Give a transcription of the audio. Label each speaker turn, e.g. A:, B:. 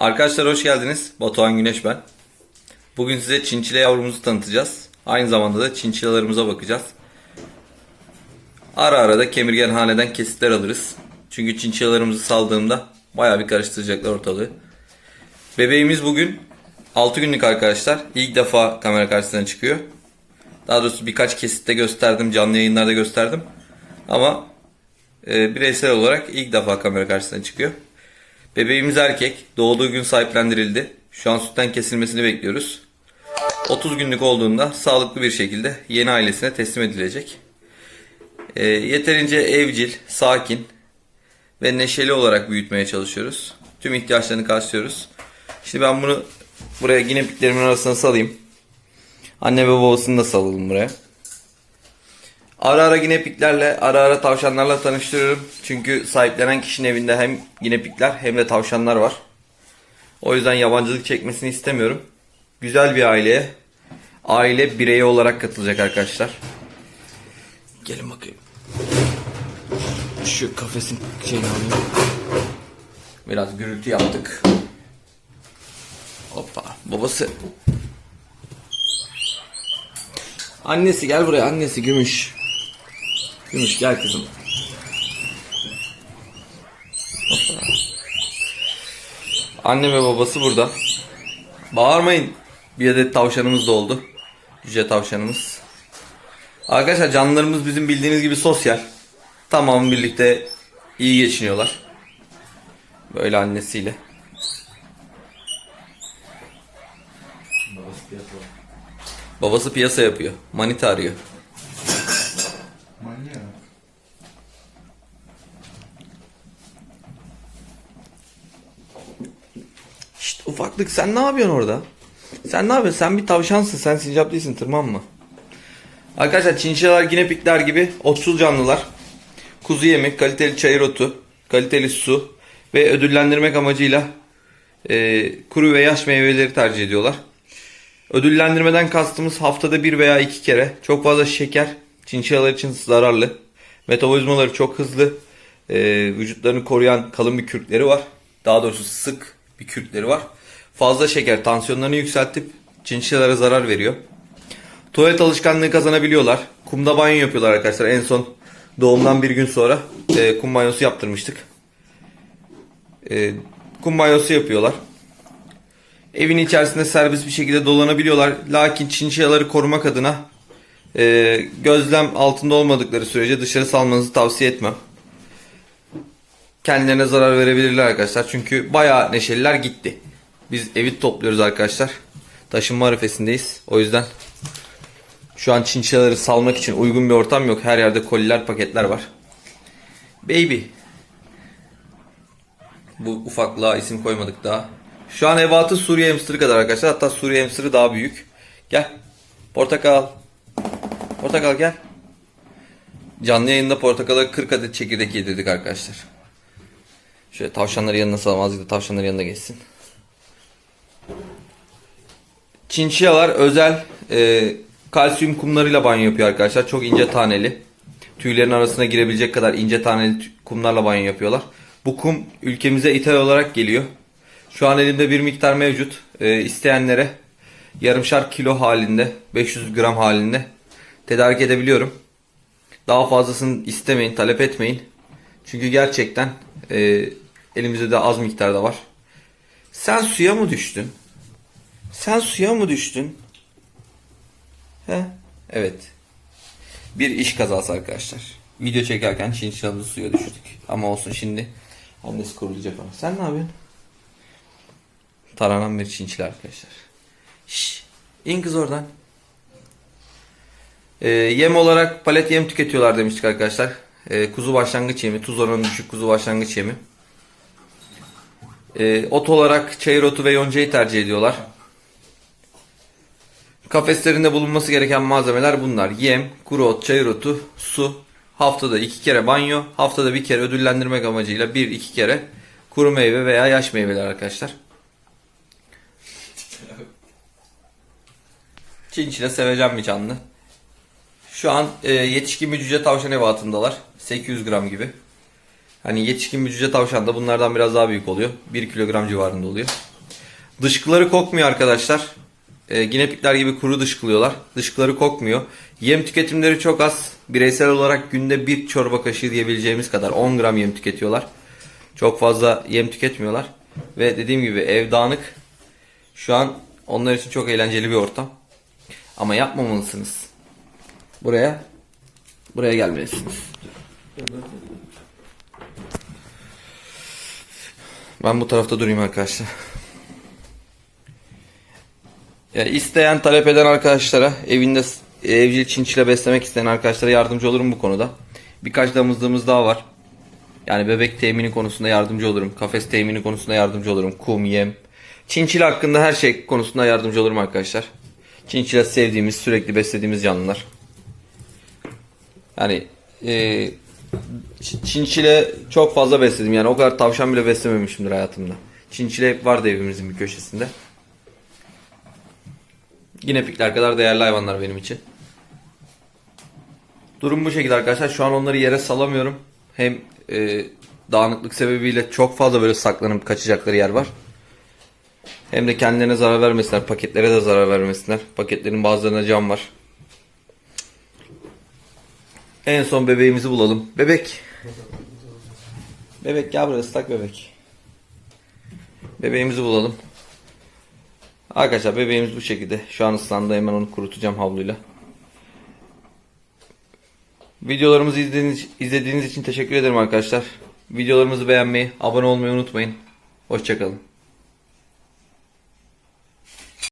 A: Arkadaşlar hoş geldiniz. Batuhan Güneş ben. Bugün size çinçile yavrumuzu tanıtacağız. Aynı zamanda da çinçilalarımıza bakacağız. Ara ara da kemirgenhaneden kesitler alırız. Çünkü çinçilalarımızı saldığımda bayağı bir karıştıracaklar ortalığı. Bebeğimiz bugün 6 günlük arkadaşlar. İlk defa kamera karşısına çıkıyor. Daha doğrusu birkaç kesitte gösterdim, canlı yayınlarda gösterdim. Ama e, bireysel olarak ilk defa kamera karşısına çıkıyor. Bebeğimiz erkek. Doğduğu gün sahiplendirildi. Şu an sütten kesilmesini bekliyoruz. 30 günlük olduğunda sağlıklı bir şekilde yeni ailesine teslim edilecek. E, yeterince evcil, sakin ve neşeli olarak büyütmeye çalışıyoruz. Tüm ihtiyaçlarını karşılıyoruz. Şimdi ben bunu buraya yine piklerimin arasına salayım. Anne ve babasını da salalım buraya. Ara ara ginepiklerle, ara ara tavşanlarla tanıştırıyorum. Çünkü sahiplenen kişinin evinde hem ginepikler hem de tavşanlar var. O yüzden yabancılık çekmesini istemiyorum. Güzel bir aileye, aile bireyi olarak katılacak arkadaşlar. Gelin bakayım. Şu kafesin şeyini alayım. Biraz gürültü yaptık. Hoppa. Babası. Annesi gel buraya. Annesi Gümüş. Gümüş gel kızım. Anne ve babası burada. Bağırmayın. Bir adet tavşanımız da oldu. Cüce tavşanımız. Arkadaşlar canlılarımız bizim bildiğiniz gibi sosyal. Tamam birlikte iyi geçiniyorlar. Böyle annesiyle. Babası piyasa yapıyor. Manita arıyor. Ufaklık sen ne yapıyorsun orada? Sen ne yapıyorsun? Sen bir tavşansın. Sen sincap değilsin. Tırmanma. Arkadaşlar çinçilalar ginepikler gibi otsuz canlılar. Kuzu yemi, kaliteli çayır otu, kaliteli su ve ödüllendirmek amacıyla e, kuru ve yaş meyveleri tercih ediyorlar. Ödüllendirmeden kastımız haftada bir veya iki kere. Çok fazla şeker çinçilalar için zararlı. Metabolizmaları çok hızlı. E, vücutlarını koruyan kalın bir kürkleri var. Daha doğrusu sık bir kürkleri var. Fazla şeker tansiyonlarını yükseltip çinçilalara zarar veriyor. Tuvalet alışkanlığı kazanabiliyorlar. Kumda banyo yapıyorlar arkadaşlar. En son doğumdan bir gün sonra e, kum banyosu yaptırmıştık. E, kum banyosu yapıyorlar. Evin içerisinde serbest bir şekilde dolanabiliyorlar. Lakin çinçiyaları korumak adına e, gözlem altında olmadıkları sürece dışarı salmanızı tavsiye etmem. Kendilerine zarar verebilirler arkadaşlar. Çünkü bayağı neşeliler gitti. Biz evi topluyoruz arkadaşlar. Taşınma arifesindeyiz. O yüzden şu an çinçiyaları salmak için uygun bir ortam yok. Her yerde koliler, paketler var. Baby. Bu ufaklığa isim koymadık daha. Şu an ebatı Suriye hamsterı kadar arkadaşlar. Hatta Suriye hamsterı daha büyük. Gel. Portakal. Portakal gel. Canlı yayında portakala 40 adet çekirdek yedirdik arkadaşlar. Şöyle tavşanları yanına salalım. Azıcık da tavşanları yanına geçsin. Çinçiyalar özel e, kalsiyum kumlarıyla banyo yapıyor arkadaşlar. Çok ince taneli. Tüylerin arasına girebilecek kadar ince taneli kumlarla banyo yapıyorlar. Bu kum ülkemize ithal olarak geliyor. Şu an elimde bir miktar mevcut. E, isteyenlere yarımşar kilo halinde, 500 gram halinde tedarik edebiliyorum. Daha fazlasını istemeyin, talep etmeyin. Çünkü gerçekten e, elimizde de az miktarda var. Sen suya mı düştün? Sen suya mı düştün? He? Evet. Bir iş kazası arkadaşlar. Video çekerken çinçilamızı suya düşürdük. Ama olsun şimdi annesi kurulayacak ona. Sen ne yapıyorsun? Taranan bir çinçil arkadaşlar. Şşş. İn kız oradan. Ee, yem olarak palet yem tüketiyorlar demiştik arkadaşlar. Ee, kuzu başlangıç yemi, tuz oranı düşük kuzu başlangıç yemi. Ee, ot olarak çayır otu ve yoncayı tercih ediyorlar. Kafeslerinde bulunması gereken malzemeler bunlar. Yem, kuru ot, çayır otu, su, haftada iki kere banyo, haftada bir kere ödüllendirmek amacıyla bir iki kere kuru meyve veya yaş meyveler arkadaşlar. Çinçile seveceğim bir canlı. Şu an e, yetişkin bir cüce tavşan ebatındalar. 800 gram gibi. Hani yetişkin bir cüce tavşan da bunlardan biraz daha büyük oluyor. 1 kilogram civarında oluyor. Dışkıları kokmuyor arkadaşlar. Ee, ginepikler gibi kuru dışkılıyorlar. Dışkıları kokmuyor. Yem tüketimleri çok az. Bireysel olarak günde bir çorba kaşığı diyebileceğimiz kadar 10 gram yem tüketiyorlar. Çok fazla yem tüketmiyorlar. Ve dediğim gibi ev dağınık. Şu an onlar için çok eğlenceli bir ortam. Ama yapmamalısınız. Buraya buraya gelmelisiniz. Ben bu tarafta durayım arkadaşlar. Ya isteyen, talep eden arkadaşlara, evinde evcil çinçile beslemek isteyen arkadaşlara yardımcı olurum bu konuda. Birkaç damızlığımız daha var. Yani bebek temini konusunda yardımcı olurum. Kafes temini konusunda yardımcı olurum. Kum, yem. Çinçil hakkında her şey konusunda yardımcı olurum arkadaşlar. Çinçile sevdiğimiz, sürekli beslediğimiz canlılar. Yani e, Çinçile çok fazla besledim. Yani o kadar tavşan bile beslememişimdir hayatımda. Çinçile hep vardı evimizin bir köşesinde. Yine pikler kadar değerli hayvanlar benim için. Durum bu şekilde arkadaşlar. Şu an onları yere salamıyorum. Hem e, dağınıklık sebebiyle çok fazla böyle saklanıp kaçacakları yer var. Hem de kendilerine zarar vermesinler. Paketlere de zarar vermesinler. Paketlerin bazılarında cam var. En son bebeğimizi bulalım. Bebek. Bebek gel buraya ıslak bebek. Bebeğimizi bulalım. Arkadaşlar bebeğimiz bu şekilde. Şu an ıslandı. Hemen onu kurutacağım havluyla. Videolarımızı izlediğiniz, izlediğiniz için teşekkür ederim arkadaşlar. Videolarımızı beğenmeyi, abone olmayı unutmayın. Hoşçakalın.